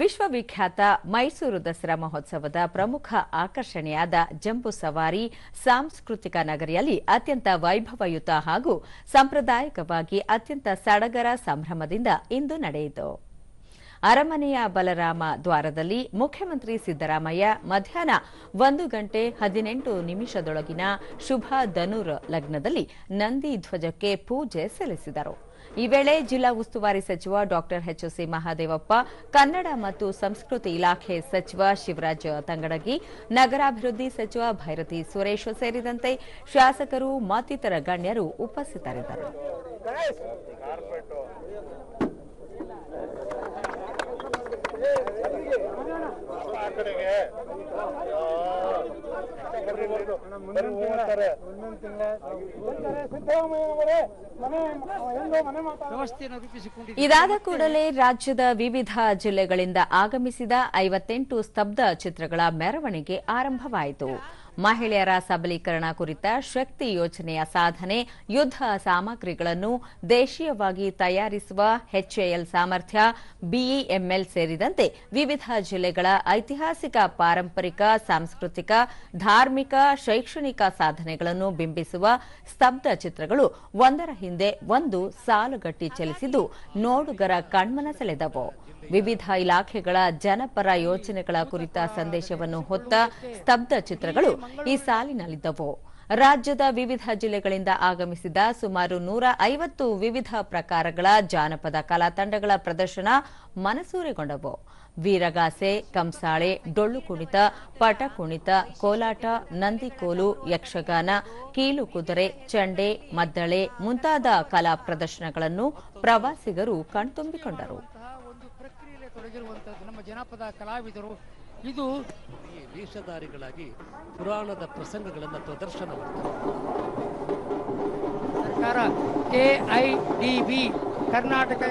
ವಿಶ್ವವಿಖ್ಯಾತ ಮೈಸೂರು ದಸರಾ ಮಹೋತ್ಸವದ ಪ್ರಮುಖ ಆಕರ್ಷಣೆಯಾದ ಜಂಬು ಸವಾರಿ ಸಾಂಸ್ಕೃತಿಕ ನಗರಿಯಲ್ಲಿ ಅತ್ಯಂತ ವೈಭವಯುತ ಹಾಗೂ ಸಾಂಪ್ರದಾಯಿಕವಾಗಿ ಅತ್ಯಂತ ಸಡಗರ ಸಂಭ್ರಮದಿಂದ ಇಂದು ನಡೆಯಿತು. ಅರಮನೆಯ ಬಲರಾಮ ದ್ವಾರದಲ್ಲಿ ಮುಖ್ಯಮಂತ್ರಿ ಸಿದ್ದರಾಮಯ್ಯ ಮಧ್ಯಾಹ್ನ ಒಂದು ಗಂಟೆ ಹದಿನೆಂಟು ನಿಮಿಷದೊಳಗಿನ ಶುಭ ಧನುರ್ ಲಗ್ನದಲ್ಲಿ ನಂದಿ ಧ್ವಜಕ್ಕೆ ಪೂಜೆ ಸಲ್ಲಿಸಿದರು. ಈ ವೇಳೆ ಜಿಲ್ಲಾ ಉಸ್ತುವಾರಿ ಸಚಿವ ಡಾಕ್ಟರ್ ಎಚ್ಎಸ್ಸಿ ಮಹಾದೇವಪ್ಪ, ಕನ್ನಡ ಮತ್ತು ಸಂಸ್ಕೃತಿ ಇಲಾಖೆ ಸಚಿವ ಶಿವರಾಜ್ ತಂಗಡಗಿ, ನಗರಾಭಿವೃದ್ಧಿ ಸಚಿವ ಭೈರತಿ ಸುರೇಶ್ ಸೇರಿದಂತೆ ಶಾಸಕರು, ಮತ್ತಿತರ ಗಣ್ಯರು ಉಪಸ್ಥಿತರಿದ್ದರು. ಇದಾದ ಕೂಡಲೇ ರಾಜ್ಯದ ವಿವಿಧ ಜಿಲ್ಲೆಗಳಿಂದ ಆಗಮಿಸಿದ ಐವತ್ತೆಂಟು ಸ್ತಬ್ಧ ಚಿತ್ರಗಳ ಮೆರವಣಿಗೆ ಆರಂಭವಾಯಿತು. ಮಹಿಳೆಯರ ಸಬಲೀಕರಣ ಕುರಿತ ಶಕ್ತಿ ಯೋಜನೆಯ ಸಾಧನೆ, ಯುದ್ಧ ಸಾಮಗ್ರಿಗಳನ್ನು ದೇಶೀಯವಾಗಿ ತಯಾರಿಸುವ ಎಚ್ಎಎಲ್ ಸಾಮರ್ಥ್ಯ, ಬಿಇಎಂಎಲ್ ಸೇರಿದಂತೆ ವಿವಿಧ ಜಿಲ್ಲೆಗಳ ಐತಿಹಾಸಿಕ, ಪಾರಂಪರಿಕ, ಸಾಂಸ್ಕೃತಿಕ, ಧಾರ್ಮಿಕ, ಶೈಕ್ಷಣಿಕ ಸಾಧನೆಗಳನ್ನು ಬಿಂಬಿಸುವ ಸ್ತಬ್ಧ ಚಿತ್ರಗಳು ಒಂದರ ಹಿಂದೆ ಒಂದು ಸಾಲುಗಟ್ಟಿ ಚಲಿಸಿದ್ದು ನೋಡುಗರ ಕಣ್ಮನ ಸೆಳೆದವು. ವಿವಿಧ ಇಲಾಖೆಗಳ ಜನಪರ ಯೋಜನೆಗಳ ಕುರಿತ ಸಂದೇಶವನ್ನು ಹೊತ್ತ ಸ್ತಬ್ಧ ಚಿತ್ರಗಳು ಈ ಸಾಲಿನಲ್ಲಿದ್ದವು. ರಾಜ್ಯದ ವಿವಿಧ ಜಿಲ್ಲೆಗಳಿಂದ ಆಗಮಿಸಿದ ಸುಮಾರು ನೂರ ಐವತ್ತು ವಿವಿಧ ಪ್ರಕಾರಗಳ ಜಾನಪದ ಕಲಾ ತಂಡಗಳ ಪ್ರದರ್ಶನ ಮನಸೂರೆಗೊಂಡವು. ವೀರಗಾಸೆ, ಕಂಸಾಳೆ, ಡೊಳ್ಳು ಕುಣಿತ, ಪಟ ಕುಣಿತ, ಕೋಲಾಟ, ನಂದಿಕೋಲು, ಯಕ್ಷಗಾನ, ಕೀಲು ಕುದುರೆ, ಚಂಡೆ, ಮದ್ದಳೆ ಮುಂತಾದ ಕಲಾ ಪ್ರದರ್ಶನಗಳನ್ನು ಪ್ರವಾಸಿಗರು ಕಣ್ತುಂಬಿಕೊಂಡರು. ತೊಡಗಿರುವಂತದ್ದು ನಮ್ಮ ಜನಪದ ಕಲಾವಿದರು. ಇದು ಈ ವೇಷಧಾರಿಗಳಾಗಿ ಪುರಾಣದ ಪ್ರಸಂಗಗಳನ್ನು ಪ್ರದರ್ಶನ ಸರ್ಕಾರ ಕೆಐಡಿಬಿ ಕರ್ನಾಟಕ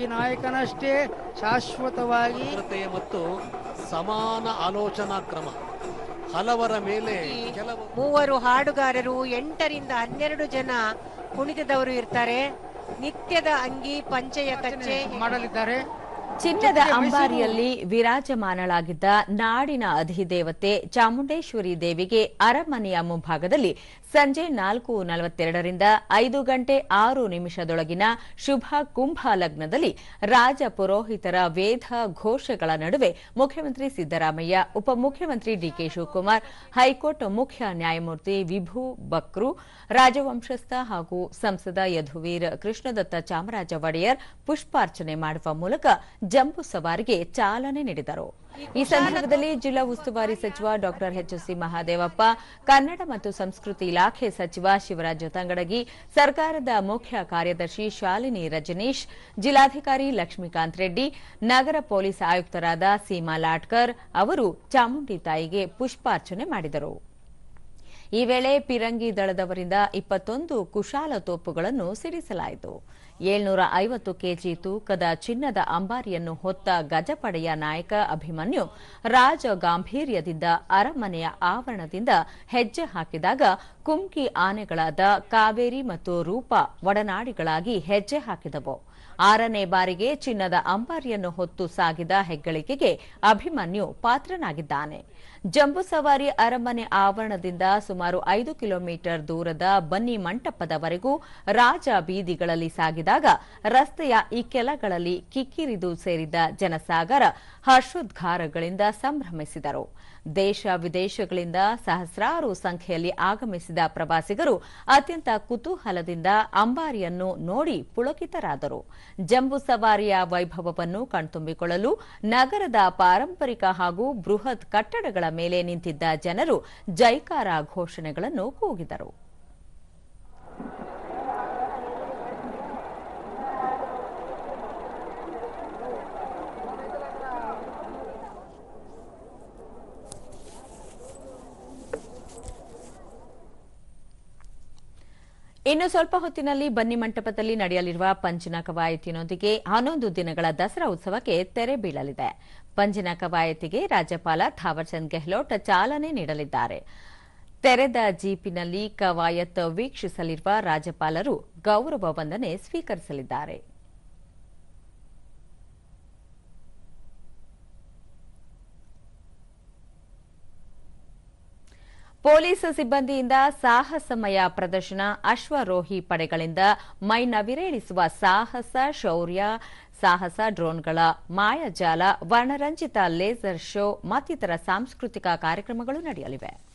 ಈ ನಾಯಕನಷ್ಟೇ ಶಾಶ್ವತವಾಗಿ ಮತ್ತು ಸಮಾನ ಆಲೋಚನಾ ಕ್ರಮ. ಹಲವರ ಮೇಲೆ ಕೆಲವು ಮೂವರು ಹಾಡುಗಾರರು ಎಂಟರಿಂದ ಹನ್ನೆರಡು ಜನ ಕುಣಿತದವರು ಇರ್ತಾರೆ. ನಿತ್ಯದ ಅಂಗಿ ಪಂಚೆಯ ಕಚ್ಚೆ. ಮಾಡಲಿದ್ದಾರೆ. ಚಿನ್ನದ ಅಂಬಾರಿಯಲ್ಲಿ ವಿರಾಜಮಾನಳಾಗಿದ್ದ ನಾಡಿನ ಅಧಿದೇವತೆ ಚಾಮುಂಡೇಶ್ವರಿ ದೇವಿಗೆ ಅರಮನೆಯ ಮುಂಭಾಗದಲ್ಲಿ ಸಂಜೆ ನಾಲ್ಕು ನಲವತ್ತೆರಡರಿಂದ ಐದು ಗಂಟೆ ಆರು ನಿಮಿಷದೊಳಗಿನ ಶುಭ ಕುಂಭ ಲಗ್ನದಲ್ಲಿ ರಾಜ ಪುರೋಹಿತರ ವೇದ ಘೋಷಗಳ ನಡುವೆ ಮುಖ್ಯಮಂತ್ರಿ ಸಿದ್ದರಾಮಯ್ಯ ಉಪಮುಖ್ಯಮಂತ್ರಿ ಡಿಕೆ ಶಿವಕುಮಾರ್ ಹೈಕೋರ್ಟ್ ಮುಖ್ಯ ನ್ಯಾಯಮೂರ್ತಿ ವಿಭು ಬಕ್ರು ರಾಜವಂಶಸ್ಥ ಹಾಗೂ ಸಂಸದ ಯಧುವೀರ್ ಕೃಷ್ಣದತ್ತ ಚಾಮರಾಜ ಒಡೆಯರ್ ಪುಷ್ಪಾರ್ಚನೆ ಮಾಡುವ ಮೂಲಕ ಜಂಬೂ ಸವಾರಿಗೆ ಚಾಲನೆ ನೀಡಿದರು. ಈ ಸಂದರ್ಭದಲ್ಲಿ ಜಿಲ್ಲಾ ಉಸ್ತುವಾರಿ ಸಚಿವ ಡಾಕ್ಟರ್ ಎಚ್ಎಸ್ಸಿ ಮಹಾದೇವಪ್ಪ, ಕನ್ನಡ ಮತ್ತು ಸಂಸ್ಕೃತಿ ಇಲಾಖೆ ಸಚಿವ ಶಿವರಾಜ್ ತಂಗಡಗಿ ಸರ್ಕಾರದ ಮುಖ್ಯ ಕಾರ್ಯದರ್ಶಿ ಶಾಲಿನಿ ರಜನೀಶ್, ಜಿಲ್ಲಾಧಿಕಾರಿ ಲಕ್ಷ್ಮೀಕಾಂತ್ ರೆಡ್ಡಿ, ನಗರ ಪೊಲೀಸ್ ಆಯುಕ್ತರಾದ ಸೀಮಾ ಲಾಟ್ಕರ್ ಅವರು ಚಾಮುಂಡಿ ತಾಯಿಗೆ ಪುಷ್ಪಾರ್ಚನೆ ಮಾಡಿದರು. ಈ ವೇಳೆ ಪಿರಂಗಿ ದಳದವರಿಂದ ಇಪ್ಪತ್ತೊಂದು ಕುಶಾಲ ತೋಪುಗಳನ್ನು ಸಿಡಿಸಲಾಯಿತು. ಏಳ್ನೂರ ಐವತ್ತು ಕೆಜಿ ತೂಕದ ಚಿನ್ನದ ಅಂಬಾರಿಯನ್ನು ಹೊತ್ತ ಗಜಪಡೆಯ ನಾಯಕ ಅಭಿಮನ್ಯು ರಾಜ ಗಾಂಭೀರ್ಯದಿಂದ ಅರಮನೆಯ ಆವರಣದಿಂದ ಹೆಜ್ಜೆ ಹಾಕಿದಾಗ ಕುಮ್ಕಿ ಆನೆಗಳಾದ ಕಾವೇರಿ ಮತ್ತು ರೂಪ ಒಡನಾಡಿಗಳಾಗಿ ಹೆಜ್ಜೆ ಹಾಕಿದವು. ಆರನೇ ಬಾರಿಗೆ ಚಿನ್ನದ ಅಂಬಾರಿಯನ್ನು ಹೊತ್ತು ಸಾಗಿದ ಹೆಗ್ಗಳಿಕೆಗೆ ಅಭಿಮನ್ಯು ಪಾತ್ರನಾಗಿದ್ದಾನೆ. ಜಂಬೂ ಸವಾರಿ ಅರಮನೆ ಆವರಣದಿಂದ ಸುಮಾರು ಐದು ಕಿಲೋಮೀಟರ್ ದೂರದ ಬನ್ನಿ ಮಂಟಪದವರೆಗೂ ರಾಜ ಬೀದಿಗಳಲ್ಲಿ ಸಾಗಿದಾಗ ರಸ್ತೆಯ ಈ ಕೆಲಗಳಲ್ಲಿ ಕಿಕ್ಕಿರಿದು ಸೇರಿದ್ದ ಜನಸಾಗರ ಹರ್ಷೋದ್ಗಾರಗಳಿಂದ ಸಂಭ್ರಮಿಸಿದರು. ದೇಶ ವಿದೇಶಗಳಿಂದ ಸಹಸ್ರಾರು ಸಂಖ್ಯೆಯಲ್ಲಿ ಆಗಮಿಸಿದ ಪ್ರವಾಸಿಗರು ಅತ್ಯಂತ ಕುತೂಹಲದಿಂದ ಅಂಬಾರಿಯನ್ನು ನೋಡಿ ಪುಳಕಿತರಾದರು. ಜಂಬೂ ಸವಾರಿಯ ವೈಭವವನ್ನು ಕಣ್ತುಂಬಿಕೊಳ್ಳಲು ನಗರದ ಪಾರಂಪರಿಕ ಹಾಗೂ ಬೃಹತ್ ಕಟ್ಟಡಗಳ ಮೇಲೆ ನಿಂತಿದ್ದ ಜನರು ಜೈಕಾರ ಘೋಷಣೆಗಳನ್ನು ಕೂಗಿದರು. ಇನ್ನು ಸ್ವಲ್ಪ ಹೊತ್ತಿನಲ್ಲಿ ಬನ್ನಿ ಮಂಟಪದಲ್ಲಿ ನಡೆಯಲಿರುವ ಪಂಜಿನ ಕವಾಯತಿನೊಂದಿಗೆ ಹನ್ನೊಂದು ದಿನಗಳ ದಸರಾ ಉತ್ಸವಕ್ಕೆ ತೆರೆ ಬೀಳಲಿದೆ. ಪಂಜಿನ ಕವಾಯತಿಗೆ ರಾಜ್ಯಪಾಲ ಥಾವರ್ಚಂದ್ ಗೆಹ್ಲೋಟ್ ಚಾಲನೆ ನೀಡಲಿದ್ದಾರೆ. ತೆರೆದ ಜೀಪಿನಲ್ಲಿ ಕವಾಯತ್ ವೀಕ್ಷಿಸಲಿರುವ ರಾಜ್ಯಪಾಲರು ಗೌರವ ವಂದನೆ ಸ್ವೀಕರಿಸಲಿದ್ದಾರೆ. ಪೊಲೀಸ್ ಸಿಬ್ಬಂದಿಯಿಂದ ಸಾಹಸಮಯ ಪ್ರದರ್ಶನ ಅಶ್ವರೋಹಿ ಪಡೆಗಳಿಂದ ಮೈ ನವಿರೇಳಿಸುವ ಸಾಹಸ ಶೌರ್ಯ, ಸಾಹಸ ಡ್ರೋನ್ಗಳ ಮಾಯಾಜಾಲ, ವರ್ಣರಂಜಿತ ಲೇಸರ್ ಶೋ ಮತ್ತಿತರ ಸಾಂಸ್ಕೃತಿಕ ಕಾರ್ಯಕ್ರಮಗಳು ನಡೆಯಲಿವೆ.